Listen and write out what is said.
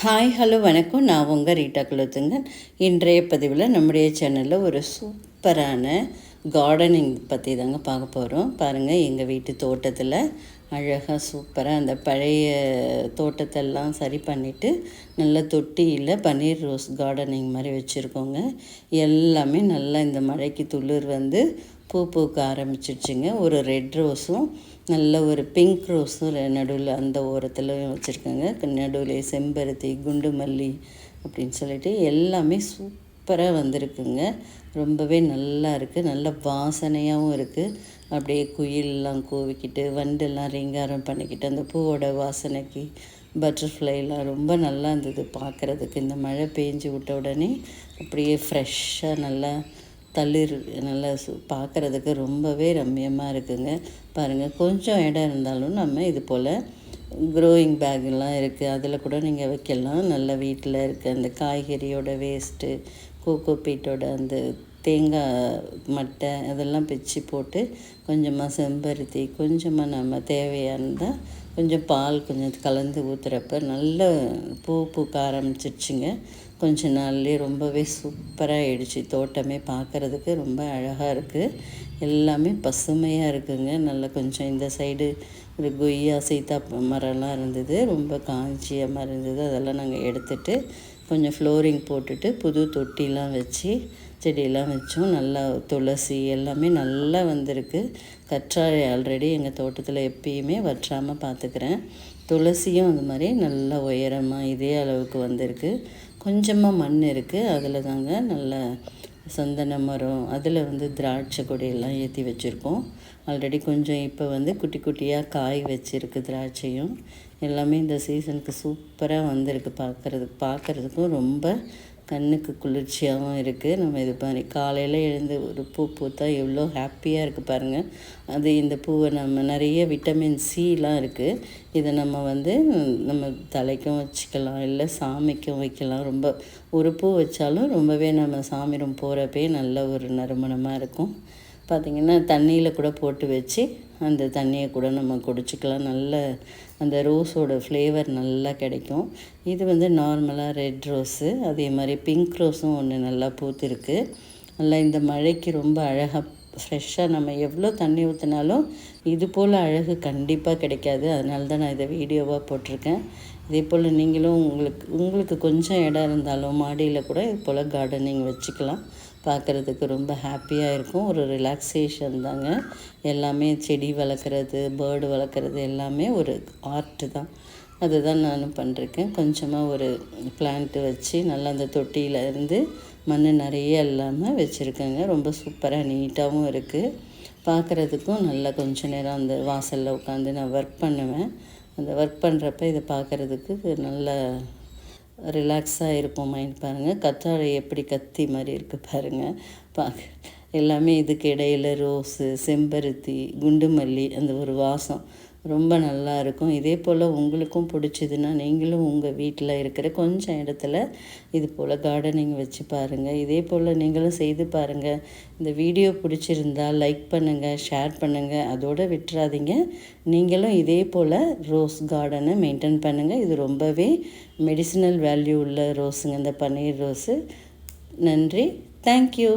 Hi hello வணக்கம். நான் உங்கள் ரீட்டா குலத்துங்கன். இன்றைய பதிவில் நம்முடைய சேனலில் ஒரு சூப்பரான கார்டனிங் பற்றி தாங்க பார்க்க போகிறோம் பாருங்கள் எங்கள் வீட்டு தோட்டத்தில் அழகாக சூப்பராக அந்த பழைய தோட்டத்தெல்லாம் சரி பண்ணிவிட்டு நல்ல தொட்டியில் பன்னீர் ரோஸ் கார்டனிங் மாதிரி வச்சுருக்கோங்க. எல்லாமே நல்லா இந்த மழைக்கு துளிர் வந்து பூ பூக்க ஆரம்பிச்சிடுச்சுங்க ஒரு ரெட் ரோஸும் நல்ல ஒரு பிங்க் ரோஸும் நடுவில் அந்த ஓரத்துலையும் வச்சுருக்கேங்க. நடுவில் செம்பருத்தி குண்டு மல்லி அப்படின்னு சொல்லிட்டு எல்லாமே சூப்பராக வந்திருக்குங்க. ரொம்பவே நல்லா இருக்குது நல்ல வாசனையாகவும் இருக்குது அப்படியே குயிலெலாம் கூவிக்கிட்டு வண்டெல்லாம் ரீங்காரம் பண்ணிக்கிட்டு அந்த பூவோட வாசனைக்கு பட்டர்ஃப்ளைலாம் ரொம்ப நல்லா இருந்தது பார்க்குறதுக்கு. இந்த மழை பெஞ்சு விட்ட உடனே அப்படியே ஃப்ரெஷ்ஷாக நல்லா தளிர் நல்லா சு பார்க்குறதுக்கு ரொம்பவே ரம்மியமாக இருக்குங்க. பாருங்கள் கொஞ்சம் இடம் இருந்தாலும் நம்ம இது போல் க்ரோயிங் பேக்கெல்லாம் இருக்குது அதில் கூட நீங்கள் வைக்கலாம். நல்ல வீட்டில் இருக்க அந்த காய்கறியோட வேஸ்ட்டு கோகோ பீட்டோட அந்த தேங்காய் மட்டை அதெல்லாம் பிச்சு போட்டு கொஞ்சமாக செம்பருத்தி கொஞ்சமாக நம்ம தேவையானதாக கொஞ்சம் பால் கொஞ்சம் கலந்து ஊற்றுறப்ப நல்ல பூ பூக்க ஆரம்பிச்சிருச்சுங்க. கொஞ்ச நாள்லேயே ரொம்பவே சூப்பராக ஆயிடுச்சு தோட்டமே பார்க்குறதுக்கு ரொம்ப அழகாக இருக்குது எல்லாமே பசுமையாக இருக்குங்க. நல்லா கொஞ்சம் இந்த சைடு ஒரு கொய்யா சீத்தா மரம்லாம் இருந்தது. ரொம்ப காஞ்சியமாக இருந்தது. அதெல்லாம் நாங்கள் எடுத்துகிட்டு கொஞ்சம் ஃப்ளோரிங் போட்டுட்டு புது தொட்டிலாம் வச்சு செடியெல்லாம் வச்சோம். நல்லா துளசி எல்லாமே நல்லா வந்திருக்கு. கற்றாழை ஆல்ரெடி எங்கள் தோட்டத்தில் எப்பயுமே வற்றாமல் பார்த்துக்கிறேன் துளசியும் அது மாதிரி நல்லா உயரமாக இதே அளவுக்கு வந்திருக்கு. கொஞ்சமாக மண் இருக்குது அதில் தாங்க நல்ல சந்தன மரம் அதில் வந்து திராட்சை கொடியெல்லாம் ஏற்றி வச்சுருக்கோம். ஆல்ரெடி கொஞ்சம் இப்போ வந்து குட்டி குட்டியாக காய் வச்சுருக்கு திராட்சையும். எல்லாமே இந்த சீசனுக்கு சூப்பராக வந்திருக்கு. பார்க்குறதுக்கு பார்க்குறதுக்கும் ரொம்ப கண்ணுக்கு குளிர்ச்சியாகவும் இருக்குது நம்ம இது மாதிரி காலையில் எழுந்து ஒரு பூ பூத்தா எவ்வளோ ஹாப்பியாக இருக்குது பாருங்கள் அது இந்த பூவை நம்ம நிறைய விட்டமின் சிலாம் இருக்குது இதை நம்ம வந்து நம்ம தலைக்கும் வச்சுக்கலாம் இல்லை சாமிக்கும் வைக்கலாம். ரொம்ப ஒரு பூ வச்சாலும் ரொம்பவே நம்ம சாமி போகிறப்பே நல்ல ஒரு நறுமணமாக இருக்கும். பார்த்திங்கன்னா தண்ணியில் கூட போட்டு வச்சு அந்த தண்ணியை கூட நம்ம குடிச்சிக்கலாம். நல்ல அந்த ரோஸோட ஃப்ளேவர் நல்லா கிடைக்கும். இது வந்து நார்மலாக ரெட் ரோஸு அதே மாதிரி பிங்க் ரோஸும் ஒன்று நல்லா பூத்துருக்கு. நல்லா இந்த மழைக்கு ரொம்ப அழகாக ஃப்ரெஷ்ஷாக நம்ம எவ்வளோ தண்ணி ஊற்றினாலும் இது போல் அழகு கண்டிப்பாக கிடைக்காது. அதனால தான் நான் இதை வீடியோவாக போட்டிருக்கேன். இதே போல் நீங்களும் உங்களுக்கு உங்களுக்கு கொஞ்சம் இடம் இருந்தாலும் மாடியில் கூட இது போல் கார்டனிங் வச்சுக்கலாம். பார்க்குறதுக்கு ரொம்ப ஹாப்பியாக இருக்கும். ஒரு ரிலாக்ஸேஷன் தாங்க. எல்லாமே செடி வளர்க்குறது பேர்டு வளர்க்குறது எல்லாமே ஒரு ஆர்ட்டு தான். அதுதான் நானும் பண்ணுறேன் கொஞ்சமாக ஒரு பிளான்ட்டு வச்சு நல்லா அந்த தொட்டியில் இருந்து மண் நிறைய இல்லாமல் வச்சுருக்கேங்க. ரொம்ப சூப்பராக நீட்டாகவும் இருக்குது பார்க்குறதுக்கும் நல்லா கொஞ்ச நேரம் அந்த வாசலில் உட்காந்து நான் ஒர்க் பண்ணுவேன். அந்த ஒர்க் பண்ணுறப்ப இதை பார்க்குறதுக்கு நல்ல ரிலாக்ஸாக இருப்போம் மைண்ட் பாருங்கள் கற்றாழை எப்படி கத்தி மாதிரி இருக்குது பாருங்கள் பார்க்க எல்லாமே இதுக்கு இடையில் ரோஸு செம்பருத்தி குண்டு மல்லி அந்த ஒரு வாசம். ரொம்ப நல்லா இருக்கும். இதே போல் உங்களுக்கும் பிடிச்சதுன்னா நீங்களும் உங்கள் வீட்டில் இருக்கிற கொஞ்சம் இடத்துல இது போல் கார்டனிங் வச்சு பாருங்கள் இதே போல் நீங்களும் செய்து பாருங்கள் இந்த வீடியோ பிடிச்சிருந்தா லைக் பண்ணுங்கள் ஷேர் பண்ணுங்கள் அதோடு விட்டுறாதீங்க. நீங்களும் இதே போல் ரோஸ் கார்டனை மெயின்டைன் பண்ணுங்கள் இது ரொம்பவே மெடிசினல் வேல்யூ உள்ள ரோஸுங்க இந்த பன்னீர் ரோஸு நன்றி. தேங்க்யூ